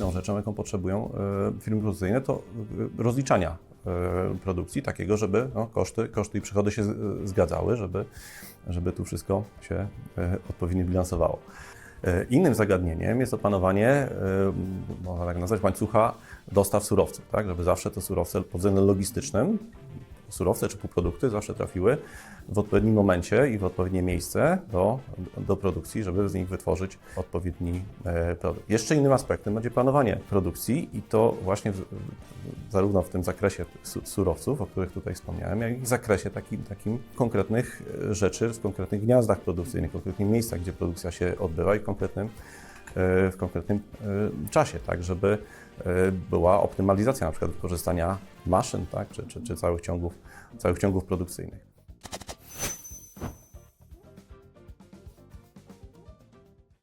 inną rzeczą, jaką potrzebują e, firmy produkcyjne, to e, rozliczania e, produkcji takiego, żeby no, koszty, koszty i przychody się zgadzały, żeby, żeby tu wszystko się odpowiednio bilansowało. Innym zagadnieniem jest opanowanie, można tak nazwać, łańcucha dostaw surowców, tak? żeby zawsze te surowce pod względem logistycznym, surowce czy półprodukty zawsze trafiły w odpowiednim momencie i w odpowiednie miejsce do, do produkcji, żeby z nich wytworzyć odpowiedni e, produkt. Jeszcze innym aspektem będzie planowanie produkcji i to właśnie w, zarówno w tym zakresie su- surowców, o których tutaj wspomniałem, jak i w zakresie takim, takim konkretnych e, rzeczy w konkretnych gniazdach produkcyjnych, w konkretnych miejscach, gdzie produkcja się odbywa i w konkretnym, w konkretnym e, czasie, tak żeby e, była optymalizacja na przykład wykorzystania maszyn, tak, czy, czy, czy całych, ciągów, całych ciągów produkcyjnych.